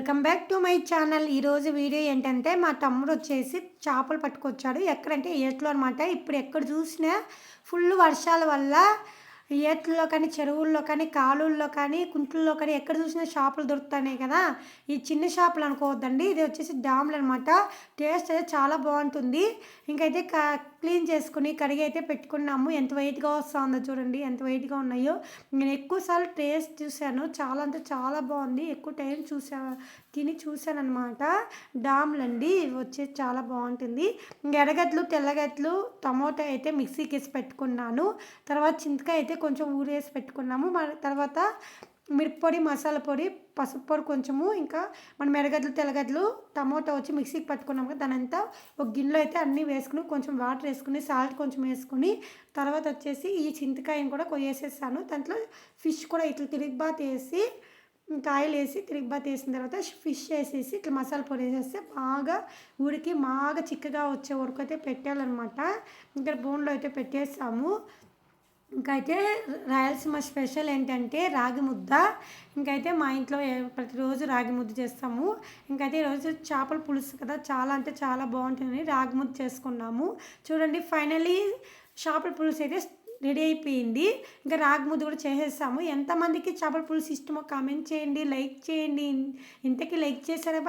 Welcome back to my channel ఈరోజు video ఏంటంటే మా తమ్ముడు వచ్చేసి చేపలు పట్టుకొచ్చాడు. ఎక్కడంటే ఏట్లో అనమాట ఇప్పుడు ఎక్కడ చూసినా ఫుల్ వర్షాల వల్ల ఏట్లలో కానీ చెరువుల్లో కానీ కాలువల్లో కానీ కుంట్లలో కానీ ఎక్కడ చూసినా షాపులు దొరుకుతున్నాయి కదా? ఈ చిన్న షాపులు అనుకోవద్దండి. ఇది వచ్చేసి డామ్లు అనమాట టేస్ట్ అయితే చాలా బాగుంటుంది. ఇంకైతే క్లీన్ చేసుకుని కడిగి అయితే పెట్టుకున్నాము. ఎంత వెయిట్గా వస్తుందో చూడండి. ఎంత వెయిట్గా ఉన్నాయో. నేను ఎక్కువసార్లు టేస్ట్ చూశాను. చాలా అంటే చాలా బాగుంది. ఎక్కువ టైం చూసా తిని చూశాను అనమాట డామ్లు అండి. వచ్చేసి చాలా బాగుంటుంది. ఎర్రగడ్డలు తెల్లగడ్డలు టమోటా అయితే మిక్సీకి వేసి పెట్టుకున్నాను. తర్వాత చింతకాయ అయితే కొంచెం ఊరేసి పెట్టుకున్నాము. తర్వాత మిరప్పొడి మసాలా పొడి పసుపు పొడి కొంచెము ఇంకా మనం ఎర్రగడ్డలు తెల్లగడ్డలు టమోటా వచ్చి మిక్సీకి పట్టుకున్నాం కదా దాని అంతా ఒక గిన్నెలో అయితే అన్నీ వేసుకుని కొంచెం వాటర్ వేసుకుని సాల్ట్ కొంచెం వేసుకుని తర్వాత వచ్చేసి ఈ చింతకాయని కూడా వేసేసాను దాంట్లో ఫిష్ కూడా ఇట్లా తిరిగిబాత్ వేసి ఇంకా ఆయిల్ వేసి తిరిగిబాత్ వేసిన తర్వాత ఫిష్ వేసేసి ఇట్లా మసాలా పొడి వేసేస్తే బాగా ఉడికి బాగా చిక్కగా వచ్చే వరకు అయితే పెట్టాలన్నమాట. ఇంకా బోన్లో అయితే పెట్టేసాము. ఇంకైతే అయితే రాయలసీమ స్పెషల్ ఏంటంటే రాగి ముద్ద. ఇంకైతే మా ఇంట్లో ప్రతిరోజు రాగి ముద్ద చేస్తాము. ఇంకైతే ఈరోజు చేపల పులుసు కదా చాలా అంటే చాలా బాగుంటుందని రాగి ముద్ద చేసుకున్నాము. చూడండి ఫైనలీ చేపల పులుసు అయితే రెడీ అయిపోయింది. ఇంకా రాగి ముద్ద కూడా చేసేసాము. ఎంతమందికి చేపల పులుసు ఇష్టమో కామెంట్ చేయండి లైక్ చేయండి. ఇంతకీ లైక్ చేశారా